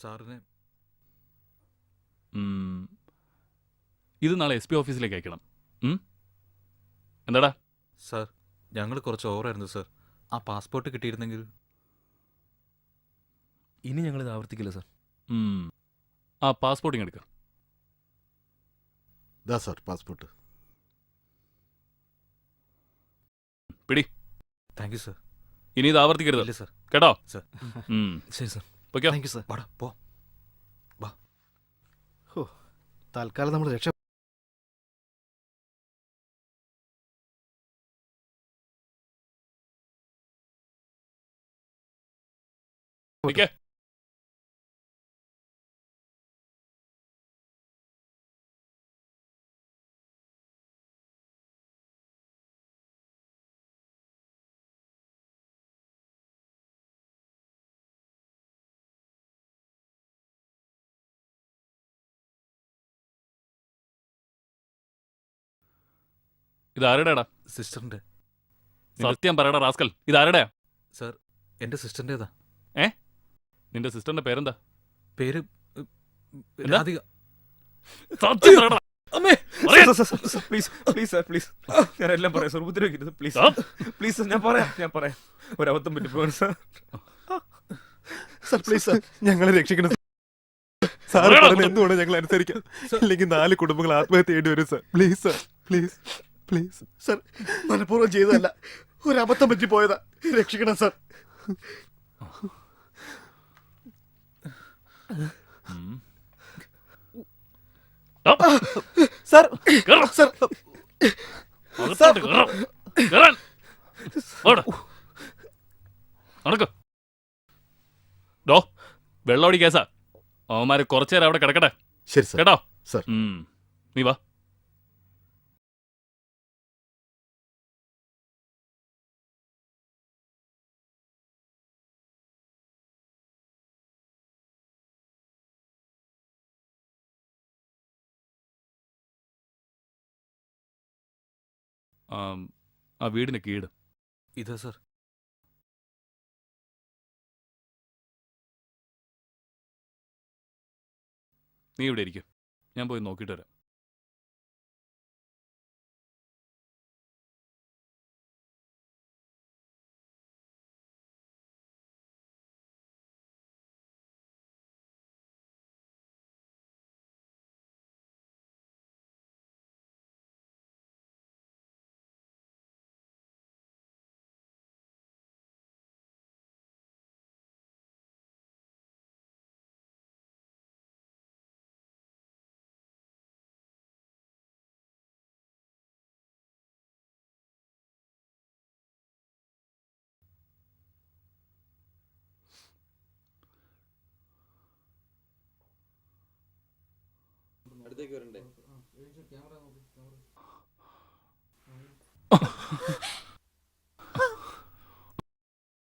സാറിനെ. ഇത് നാളെ എസ് പി ഓഫീസിലേക്ക് അയക്കണം? എന്താടാ? സാർ ഞങ്ങൾ കുറച്ച് ഓവറായിരുന്നു സാർ. ആ പാസ്പോർട്ട് കിട്ടിയിരുന്നെങ്കിൽ? ഇനി ഞങ്ങൾ ഇത് ആവർത്തിക്കില്ല സാർ. ആ പാസ്പോർട്ടിങ് എടുക്കാം. ദാ സാർ പാസ്പോർട്ട്. പിടി. Thank you sir. ഇനി ഇത് ആവർത്തിക്കരുത്. ഇല്ല സാർ. കേട്ടോ? സാർ. ശരി സാർ. പൊയ്ക്കോ. താങ്ക് യു സാർ വാടാ പോ തൽക്കാലം നമ്മൾ രക്ഷ നിക്ക്. ഇത് സിസ്റ്ററിന്റെ. സത്യം പറയടാ റാസ്കൽ. ഇതാരുടെയാ? സർ എന്റെ സിസ്റ്ററിന്റേതാ. ഏ? നിന്റെ സിസ്റ്ററിന്റെ പേരെന്താ? പേര് എന്താ? രാധിക. സത്യം പറയടാ. അമ്മേ! പറയാൻ. Please please sir please. ഞാൻ എല്ലാം പറയാം സാർ ഉപദ്രവിക്കരുത് പ്ലീസ്. സാർ. പ്ലീസ് ഞാൻ പറയാം ഞാൻ പറയാം. ഒരബദ്ധം പറ്റിപ്പോണ് സാർ. സർ പ്ലീസ് സാർ ഞങ്ങളെ രക്ഷിക്കണം സാർ. പറയുന്നത് എന്തുകൊണ്ട് ഞങ്ങൾ അനുസരിക്കാം ഇല്ലെങ്കിൽ നാല് കുടുംബങ്ങൾ ആത്മഹത്യ ചെയ്യേണ്ടി വരും sir. Please sir please. Please. Sir മനഃപൂർവം ചെയ്തതല്ല. ഒരു അബദ്ധം പറ്റിപ്പോയതാ രക്ഷിക്കണം സർ. സർ. സർ. നടക്ക്. ഡോ വെള്ളോടി കേസാ അവന്മാര് കുറച്ചേരം അവിടെ കിടക്കട്ടെ. ശരി സാർ. കേട്ടോ? സർ. ഉം. നീ വാ. ആം, ആ വീടിന് കീട്. ഇതാ സർ. നീ ഇവിടെ ഇരിക്കും. ഞാൻ പോയി നോക്കിയിട്ട് വരാം.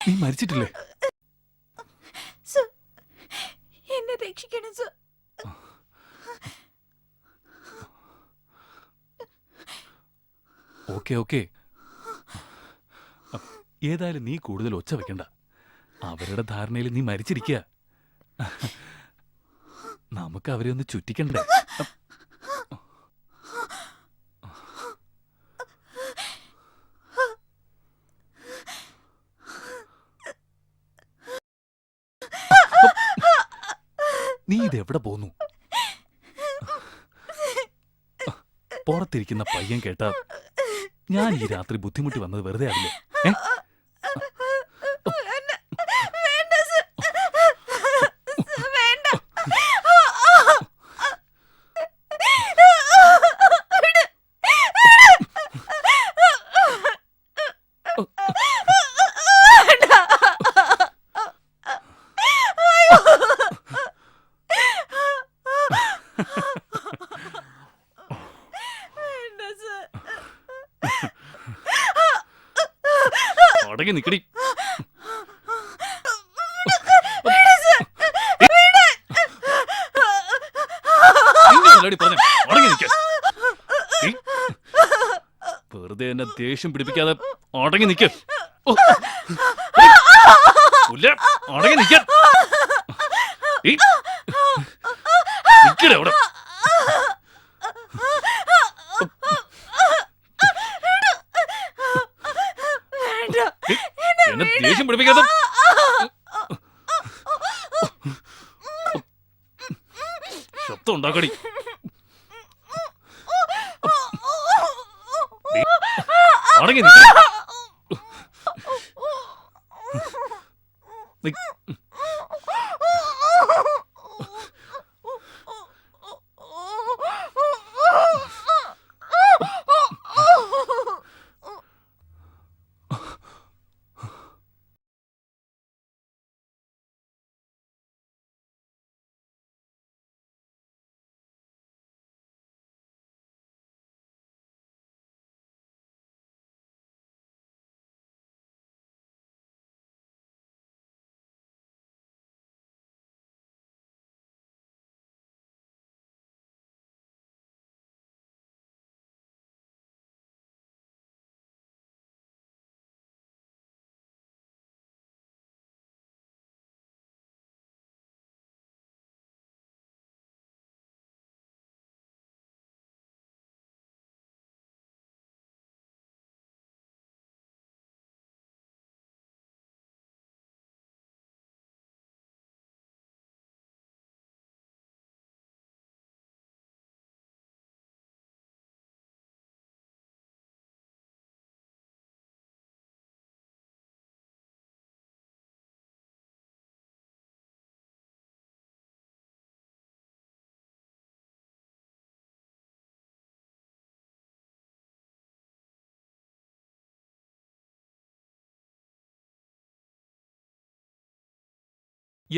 നീ മരിച്ചിട്ടില്ലേ? എന്നെ രക്ഷിക്കണം സർ ഓക്കെ ഓക്കെ. ഏതായാലും നീ കൂടുതൽ ഒച്ച വെക്കണ്ട. അവരുടെ ധാരണയിൽ നീ മരിച്ചിരിക്കുക നമുക്ക് അവരെ ഒന്ന് ചുറ്റിക്കണ്ടേ? ഇതെവിടെ പോന്നു? പുറത്തിരിക്കുന്ന പയ്യൻ കേട്ട ഞാൻ ഈ രാത്രി ബുദ്ധിമുട്ടി വന്നത് വെറുതെ ആവില്ലേ? ഏ വേണ്ട വേണ്ട സർ വേണ്ട വേണ്ട സർ അടങ്ങി നിക്കടി. വെറുതെ എന്നെ ദേഷ്യം പിടിപ്പിക്കാതെ അടങ്ങി നിക്ക. അടങ്ങി നിക്കടെ അവിടെ. വേണ്ട ഈ, എന്നെ പിടിപ്പിക്കാത്ത ശബ്ദം ഉണ്ടാക്കടി അടങ്ങി നിക്ക്.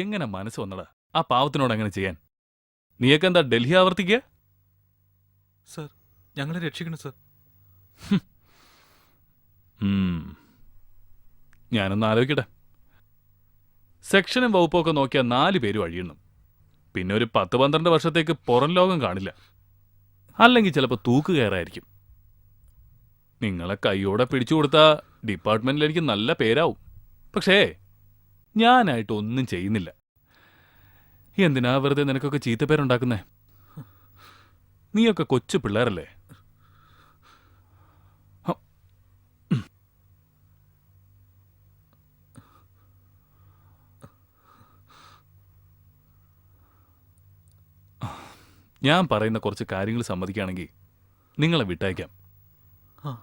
എങ്ങനെ മനസ്സ് വന്നടാ? ആ പാവത്തിനോട് അങ്ങനെ ചെയ്യാൻ? നീയൊക്കെ എന്താ ഡൽഹി ആവർത്തിക്കുക സർ ഞങ്ങളെ രക്ഷിക്കണം സർ. ഞാനൊന്ന് ആലോചിക്കട്ടെ. സെക്ഷനും വകുപ്പൊക്കെ നോക്കിയാൽ നാല് പേര് വഴിയുന്നു പിന്നെ ഒരു പത്ത് പന്ത്രണ്ട് വർഷത്തേക്ക് പുറം ലോകം കാണില്ല. അല്ലെങ്കിൽ ചിലപ്പോൾ തൂക്ക് കയറായിരിക്കും. നിങ്ങളെ കൈയോടെ പിടിച്ചു കൊടുത്താൽ ഡിപ്പാർട്ട്മെന്റിൽ എനിക്ക് നല്ല പേരാവും. പക്ഷേ ഞാനായിട്ട് ഒന്നും ചെയ്യുന്നില്ല. എന്തിനാ വെറുതെ നിനക്കൊക്കെ ചീത്തപ്പേരുണ്ടാക്കുന്നേ? നീയൊക്കെ കൊച്ചു പിള്ളേരല്ലേ? ഞാൻ പറയുന്ന കുറച്ച് കാര്യങ്ങൾ സമ്മതിക്കുകയാണെങ്കിൽ നിങ്ങളെ വിട്ടയക്കാം. ആ.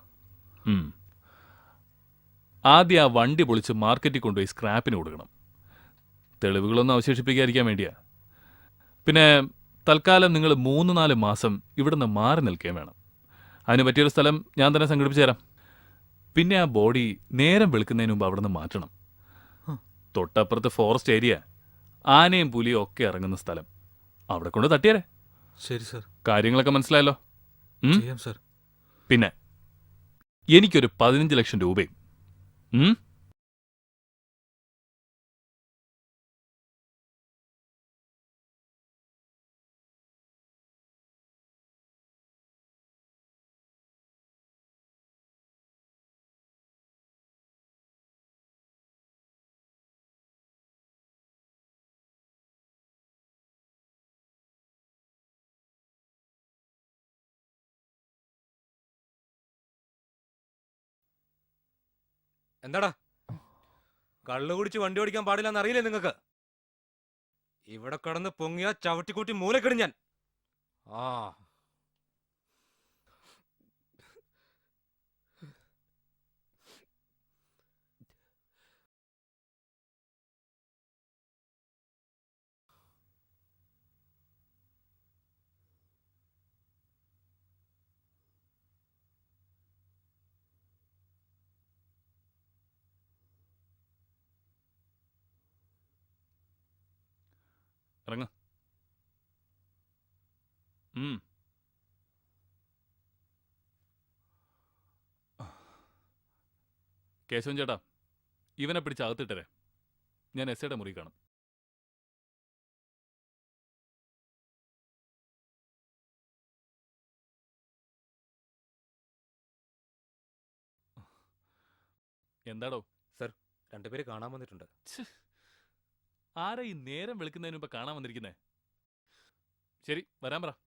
ആദ്യം ആ വണ്ടി പൊളിച്ച് മാർക്കറ്റിൽ കൊണ്ടുപോയി സ്ക്രാപ്പിന് കൊടുക്കണം. തെളിവുകളൊന്നും അവശേഷിപ്പിക്കാതിരിക്കാൻ വേണ്ടിയാ. പിന്നെ തൽക്കാലം നിങ്ങൾ മൂന്ന് നാല് മാസം ഇവിടുന്ന് മാറി നിൽക്കുകയും വേണം. അതിന് പറ്റിയൊരു സ്ഥലം ഞാൻ തന്നെ സംഘടിപ്പിച്ചു തരാം. പിന്നെ ആ ബോഡി നേരം വെളുക്കുന്നതിന് മുമ്പ് അവിടുന്ന് മാറ്റണം. ആ. തൊട്ടപ്പുറത്ത് ഫോറസ്റ്റ് ഏരിയ. ആനയും പുലിയും ഒക്കെ ഇറങ്ങുന്ന സ്ഥലം. അവിടെ കൊണ്ട് തട്ടിയാരെ. ശരി സർ. കാര്യങ്ങളൊക്കെ മനസ്സിലായല്ലോ? ചെയ്യാം സർ. പിന്നെ എനിക്കൊരു പതിനഞ്ച് ലക്ഷം രൂപയും Hmm? എന്താടാ? കള്ളു കുടിച്ച് വണ്ടി ഓടിക്കാൻ പാടില്ലെന്ന് അറിയില്ലേ നിങ്ങൾക്ക് ഇവിടെ കിടന്ന് പൊങ്ങിയ ചവിട്ടിക്കൂട്ടി മൂലക്കിടും ഞാൻ. ആ ഇറങ്ങ. കേശവൻ ചേട്ടാ ഇവനെ പിടിച്ച് അകത്തിട്ടരെ. ഞാൻ എസ് ഐയുടെ മുറി കാണും. എന്താടോ? സർ രണ്ടുപേര് കാണാൻ വന്നിട്ടുണ്ട്. ആരാ ഈ നേരം വെളുക്കുന്നതിന് മുമ്പ് കാണാൻ വന്നിരിക്കുന്നേ? ശരി വരാൻ പറ.